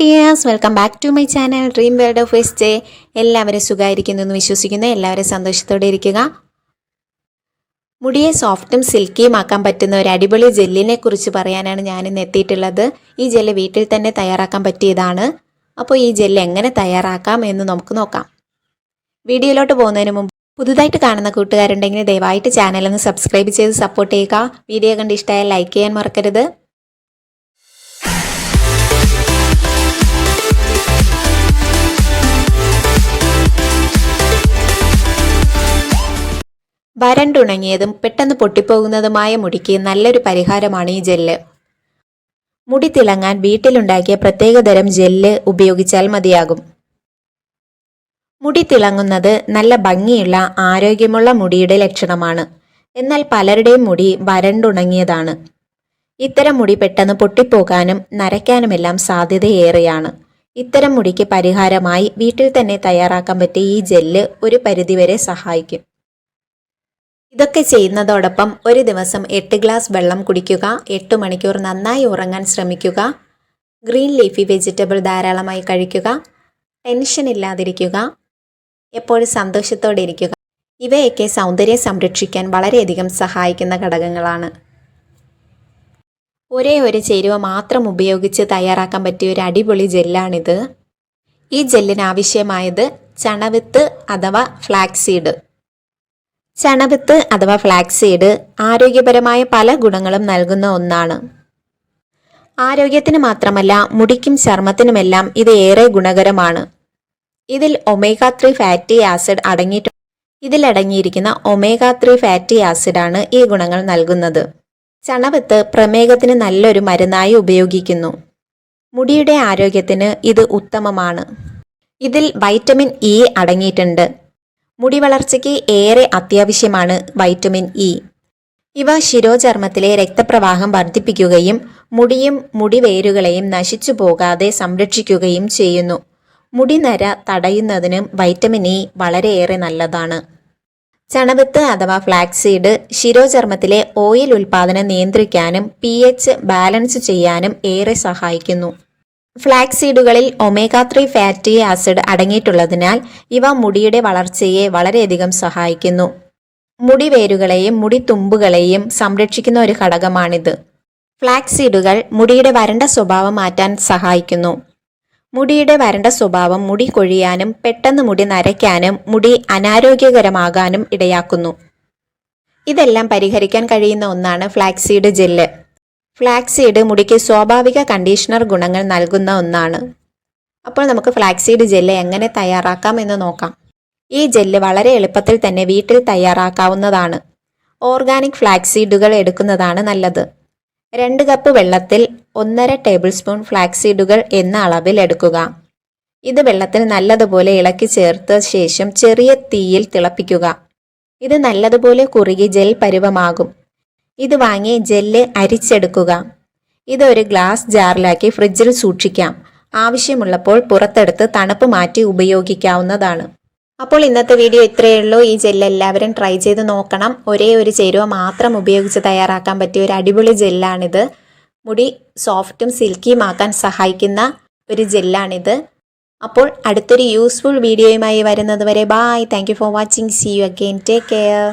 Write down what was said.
Dears welcome back to my channel dream world of S J എല്ലാവരും സുഖമായിരിക്കുന്നു എന്ന് വിശ്വസിക്കുന്നു. എല്ലാവരും സന്തോഷത്തോടെ ഇരിക്കുക. മുടിയെ സോഫ്റ്റും സിൽക്കിയും ആക്കാൻ പറ്റുന്ന ഒരു അടിപൊളി ജെല്ലിനെ കുറിച്ച് പറയാനാണ് ഞാൻ ഇന്ന് എത്തിയിട്ടുള്ളത്. ഈ ജെല്ല് വീട്ടിൽ തന്നെ തയ്യാറാക്കാൻ പറ്റിയതാണ്. അപ്പോൾ ഈ ജെല്ല് എങ്ങനെ തയ്യാറാക്കാം എന്ന് നമുക്ക് നോക്കാം. വീഡിയോയിലോട്ട് പോകുന്നതിന് മുമ്പ് പുതുതായിട്ട് കാണുന്ന കൂട്ടുകാരുണ്ടെങ്കിൽ ദയവായിട്ട് ചാനലൊന്ന് സബ്സ്ക്രൈബ് ചെയ്ത് സപ്പോർട്ട് ചെയ്യുക. വീഡിയോ കണ്ട് ഇഷ്ടമായാൽ ലൈക്ക് ചെയ്യാൻ മറക്കരുത്. വരണ്ടുണങ്ങിയതും പെട്ടെന്ന് പൊട്ടിപ്പോകുന്നതുമായ മുടിക്ക് നല്ലൊരു പരിഹാരമാണ് ഈ ജെല്ല്. മുടി തിളങ്ങാൻ വീട്ടിലുണ്ടാക്കിയ പ്രത്യേകതരം ജെല്ല് ഉപയോഗിച്ചാൽ മതിയാകും. മുടി തിളങ്ങുന്നത് നല്ല ഭംഗിയുള്ള ആരോഗ്യമുള്ള മുടിയുടെ ലക്ഷണമാണ്. എന്നാൽ പലരുടെയും മുടി വരണ്ടുണങ്ങിയതാണ്. ഇത്തരം മുടി പെട്ടെന്ന് പൊട്ടിപ്പോകാനും നരയ്ക്കാനുമെല്ലാം സാധ്യതയേറെയാണ്. ഇത്തരം മുടിക്ക് പരിഹാരമായി വീട്ടിൽ തന്നെ തയ്യാറാക്കാൻ പറ്റിയ ഈ ജെല്ല് ഒരു പരിധിവരെ സഹായിക്കും. ഇതൊക്കെ ചെയ്യുന്നതോടൊപ്പം ഒരു ദിവസം എട്ട് ഗ്ലാസ് വെള്ളം കുടിക്കുക എട്ട് മണിക്കൂർ നന്നായി ഉറങ്ങാൻ ശ്രമിക്കുക ഗ്രീൻ ലീഫി വെജിറ്റബിൾ ധാരാളമായി കഴിക്കുക ടെൻഷൻ ഇല്ലാതിരിക്കുക എപ്പോഴും സന്തോഷത്തോടെ ഇരിക്കുക. ഇവയൊക്കെ സൗന്ദര്യം സംരക്ഷിക്കാൻ വളരെയധികം സഹായിക്കുന്ന ഘടകങ്ങളാണ്. ഒരേ ഒരു ചേരുവ മാത്രം ഉപയോഗിച്ച് തയ്യാറാക്കാൻ പറ്റിയ ഒരു അടിപൊളി ജെല്ലാണിത്. ഈ ജെല്ലിന് ആവശ്യമായത് ചണവിത്ത് അഥവാ ഫ്ലാക്സീഡ് ചണവിത്ത് അഥവാ സീഡ് ആരോഗ്യപരമായ പല ഗുണങ്ങളും നൽകുന്ന ഒന്നാണ്. ആരോഗ്യത്തിന് മാത്രമല്ല മുടിക്കും ചർമ്മത്തിനുമെല്ലാം ഇത് ഏറെ ഗുണകരമാണ്. ഇതിൽ ഒമേഗ ത്രീ ഫാറ്റി ആസിഡ് അടങ്ങിയിട്ട് ഇതിലടങ്ങിയിരിക്കുന്ന ഒമേഗ ത്രീ ഫാറ്റി ആസിഡാണ് ഈ ഗുണങ്ങൾ നൽകുന്നത്. ചണവത്ത് പ്രമേഹത്തിന് നല്ലൊരു മരുന്നായി ഉപയോഗിക്കുന്നു. മുടിയുടെ ആരോഗ്യത്തിന് ഇത് ഉത്തമമാണ്. ഇതിൽ വൈറ്റമിൻ ഇ അടങ്ങിയിട്ടുണ്ട്. മുടി വളർച്ചയ്ക്ക് ഏറെ അത്യാവശ്യമാണ് വൈറ്റമിൻ ഇ. ഇവ ശിരോചർമ്മത്തിലെ രക്തപ്രവാഹം വർദ്ധിപ്പിക്കുകയും മുടിയും മുടിവേരുകളെയും നശിച്ചു പോകാതെ സംരക്ഷിക്കുകയും ചെയ്യുന്നു. മുടിനര തടയുന്നതിനും വൈറ്റമിൻ ഇ വളരെയേറെ നല്ലതാണ്. ചണവത്ത് അഥവാ ഫ്ലാക്സീഡ് ശിരോചർമ്മത്തിലെ ഓയിൽ ഉൽപാദനം നിയന്ത്രിക്കാനും പി ബാലൻസ് ചെയ്യാനും ഏറെ സഹായിക്കുന്നു. ഫ്ലാക്സീഡുകളിൽ ഒമേഗ ത്രീ ഫാറ്റി ആസിഡ് അടങ്ങിയിട്ടുള്ളതിനാൽ ഇവ മുടിയുടെ വളർച്ചയെ വളരെയധികം സഹായിക്കുന്നു. മുടി വേരുകളെയും മുടി തുമ്പുകളെയും സംരക്ഷിക്കുന്ന ഒരു ഘടകമാണിത്. ഫ്ലാക്സ് സീഡുകൾ മുടിയുടെ വരണ്ട സ്വഭാവം മാറ്റാൻ സഹായിക്കുന്നു. മുടിയുടെ വരണ്ട സ്വഭാവം മുടി കൊഴിയാനും പെട്ടെന്ന് മുടി നരയ്ക്കാനും മുടി അനാരോഗ്യകരമാകാനും ഇടയാക്കുന്നു. ഇതെല്ലാം പരിഹരിക്കാൻ കഴിയുന്ന ഒന്നാണ് ഫ്ലാക്സീഡ് ജെല്ല്. ഫ്ലാക്സീഡ് മുടിക്ക് സ്വാഭാവിക കണ്ടീഷണർ ഗുണങ്ങൾ നൽകുന്ന ഒന്നാണ്. അപ്പോൾ നമുക്ക് ഫ്ലാക്സീഡ് ജെല്ല് എങ്ങനെ തയ്യാറാക്കാം എന്ന് നോക്കാം. ഈ ജെല്ല് വളരെ എളുപ്പത്തിൽ തന്നെ വീട്ടിൽ തയ്യാറാക്കാവുന്നതാണ്. ഓർഗാനിക് ഫ്ലാക്സീഡുകൾ എടുക്കുന്നതാണ് നല്ലത്. രണ്ട് കപ്പ് വെള്ളത്തിൽ ഒന്നര ടേബിൾ സ്പൂൺ ഫ്ലാക്സീഡുകൾ എന്ന അളവിൽ എടുക്കുക. ഇത് വെള്ളത്തിൽ നല്ലതുപോലെ ഇളക്കി ചേർത്ത ശേഷം ചെറിയ തീയിൽ തിളപ്പിക്കുക. ഇത് നല്ലതുപോലെ കുറുകി ജെൽ പരുവമാകും. ഇത് വാങ്ങി ജെല്ല് അരിച്ചെടുക്കുക. ഇത് ഒരു ഗ്ലാസ് ജാറിലാക്കി ഫ്രിഡ്ജിൽ സൂക്ഷിക്കാം. ആവശ്യമുള്ളപ്പോൾ പുറത്തെടുത്ത് തണുപ്പ് മാറ്റി ഉപയോഗിക്കാവുന്നതാണ്. അപ്പോൾ ഇന്നത്തെ വീഡിയോ ഇത്രയേ ഉള്ളൂ. ഈ ജെല്ല് എല്ലാവരും ട്രൈ ചെയ്ത് നോക്കണം. ഒരേ ഒരു ചേരുവ മാത്രം ഉപയോഗിച്ച് തയ്യാറാക്കാൻ പറ്റിയ ഒരു അടിപൊളി ജെല്ലാണിത്. മുടി സോഫ്റ്റും സിൽക്കിയും ആക്കാൻ സഹായിക്കുന്ന ഒരു ജെല്ലാണിത്. അപ്പോൾ അടുത്തൊരു യൂസ്ഫുൾ വീഡിയോയുമായി വരുന്നത് വരെ bye thank for watching see you again take care